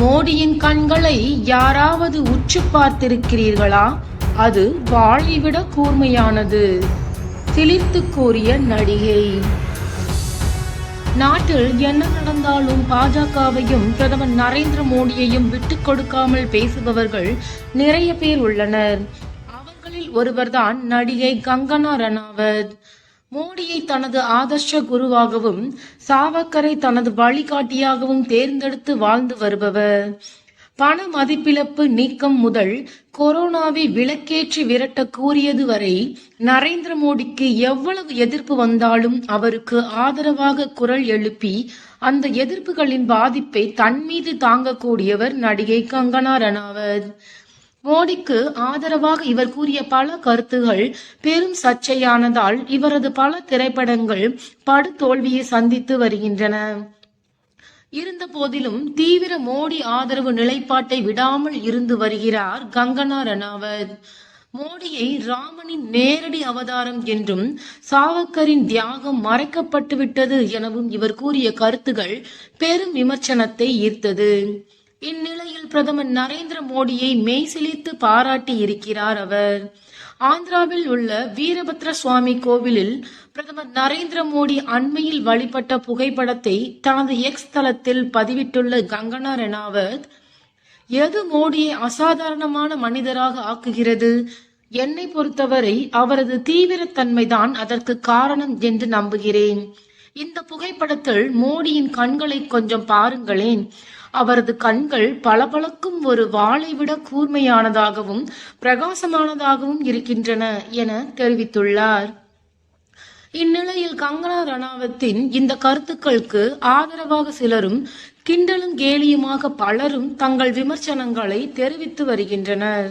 மோடியின் கண்களை யாராவது உற்று பார்த்திருக்கிறீர்களா? அது வாளை கூர்மையானது. சிலிர்த்து கூறிய நடிகை. நாட்டில் என்ன நடந்தாலும் பாஜகவையும் பிரதமர் நரேந்திர மோடியையும் விட்டுக் கொடுக்காமல் பேசுபவர்கள் நிறைய பேர் உள்ளனர். அவர்களில் ஒருவர்தான் நடிகை கங்கனா ரணாவத். மோடியை தனது ஆதர்ஷ குருவாகவும் சாவக்கரை தனது வழிகாட்டியாகவும் தேர்ந்தெடுத்து வாழ்ந்து வருபவர். பண மதிப்பிழப்பு நீக்கம் முதல் கொரோனாவை விலக்கேற்றி விரட்ட கூறியது வரை நரேந்திர மோடிக்கு எவ்வளவு எதிர்ப்பு வந்தாலும் அவருக்கு ஆதரவாக குரல் எழுப்பி அந்த எதிர்ப்புகளின் பாதிப்பை தன் மீது தாங்கக்கூடியவர் நடிகை கங்கனா ரணாவத். மோடிக்கு ஆதரவாக இவர் கூறிய பல கருத்துகள் பெரும் சர்ச்சையானதால் இவரது பல திரைப்படங்கள் படுதோல்வியை சந்தித்து வருகின்றன. இருந்த போதிலும் தீவிர மோடி ஆதரவு நிலைப்பாட்டை விடாமல் இருந்து வருகிறார் கங்கனா ரணாவத். மோடியை ராமனின் நேரடி அவதாரம் என்றும் சாவக்கரின் தியாகம் மறைக்கப்பட்டுவிட்டது எனவும் இவர் கூறிய கருத்துகள் பெரும் விமர்சனத்தை ஈர்த்தது. இந்நிலையில் பிரதமர் நரேந்திர மோடியை மெய்சிலித்து பாராட்டி இருக்கிறார் அவர். ஆந்திராவில் உள்ள வீரபத்ர சுவாமி கோவிலில் பிரதமர் நரேந்திர மோடி அண்மையில் வழிபட்ட புகைப்படத்தை தனது எக்ஸ் தளத்தில் பதிவிட்டுள்ள கங்கனா ரெனாவத் எது மோடியை அசாதாரணமான மனிதராக ஆக்குகிறது? என்னை பொறுத்தவரை அவரது தீவிரத்தன்மைதான் அதற்கு காரணம் என்று நம்புகிறேன். இந்த புகைப்படத்தில் மோடியின் கண்களை கொஞ்சம் பாருங்களேன். அவரது கண்கள் பளபளக்கும் ஒரு வாளை விட கூர்மையானதாகவும் பிரகாசமானதாகவும் இருக்கின்றன என தெரிவித்துள்ளார். இந்நிலையில் கங்கனா ரணாவத்தின் இந்த கருத்துக்களுக்கு ஆதரவாக சிலரும் கிண்டலும் கேலியுமாக பலரும் தங்கள் விமர்சனங்களை தெரிவித்து வருகின்றனர்.